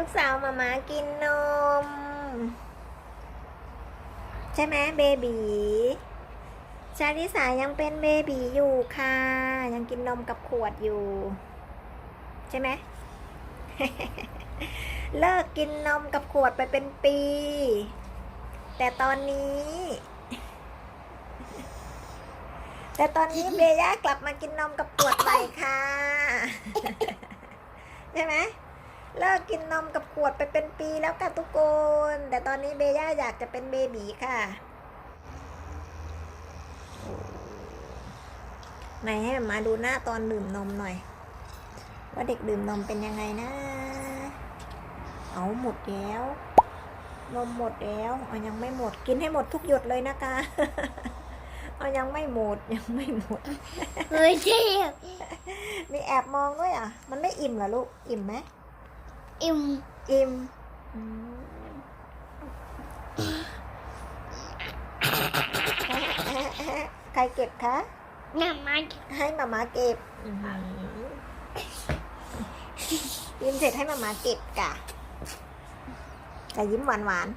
ลูกสาวมามากินนม ใช่ไหมเบบีชาลิสายังเป็นเบบีอยู่ค่ะ ยังกินนมกับขวดอยู่ ใช่ไหมเลิกกินนมกับขวดไปเป็นปี แต่ตอนนี้ แต่ตอนนี้เบย่ากลับมากินนมกับขวดใหม่ค่ะ ใช่ไหม เลิกกินนมกับขวดไปเป็นปีแล้วค่ะทุกคน แต่ตอนนี้เบย่าอยากจะเป็นเบบีค่ะไหนให้มาดูหน้าตอนดื่มนมหน่อย ว่าเด็กดื่มนมเป็นยังไงนะ เอาหมดแล้ว นมหมดแล้วเอายังไม่หมดกินให้หมดทุกหยดเลยนะคะเอายังไม่หมดยังไม่หมดเฮ้ยเจ็บมีแอบมองด้วยอะ มันไม่อิ่มเหรอลูก อิ่มไหม อิ่มอิ่มอืมใครเก็บคะน้ำมันให้มามาเก็บอื้อหือยิ้มเสร็จให้มามาเก็บกะแต่ยิ้มหวานหวาน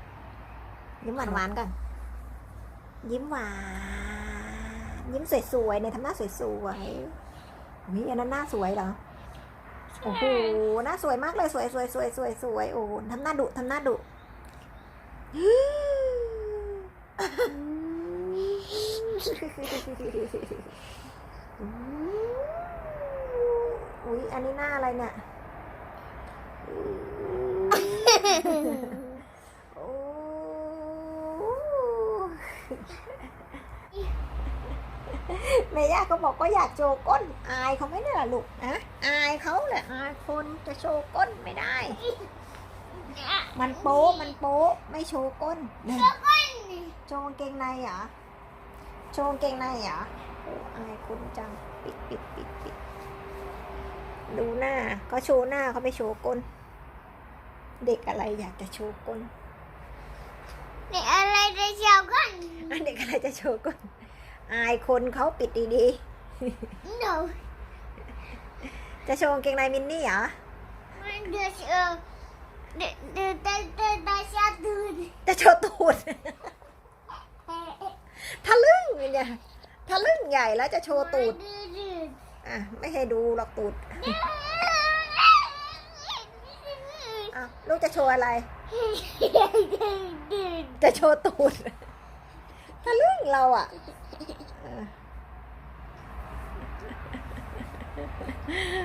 ๆยิ้มหวานหวานๆก่อนยิ้มหวานยิ้มสวยๆเนี่ยทำหน้าสวยๆอุ้ยอันนั้นหน้าสวยเหรอ โอ้โหหน้าสวยมากเลยสวยสวยสวยสวยสวยโอ้โหทำหน้าดุทำหน้าดุอุ้ยอันนี้หน้าอะไรเนี่ย โอ้ แม่ย่าก็บอกก็อยากโชว์ก้นอายเขาไม่ได้เหรอลูกอะอายเขาแหละอายคนจะโชว์ก้นไม่ได้ มันโป๊ะมันโป๊ะไม่โชว์ก้นเนี่ยโชว์กางเกงในเหรอโชว์กางเกงในเหรอโอ้อายคนจังปิดปิดปิดปิดดูหน้าเขาโชว์หน้าเขาไม่โชว์ก้น เด็กอะไรอยากจะโชว์ก้นนี่อะไรจะเชียวกันอันเด็กอะไรจะโชว์ก้น อายคนเขาปิดดีหนูๆจะโชว์กางเกงในมินนี่เหรอ มันจะเชียวเดินเดินเดินเดินเดินเชียวตื่นจะโชว์ตูด ทะลึ่งเนี่ยทะลึ่งใหญ่แล้วจะโชว์ตูด อะ ไม่ให้ดูหรอกตูดอะลูกจะโชว์อะไร จะโชว์ตูด ทะลึ่งเราอะ Ha ha ha.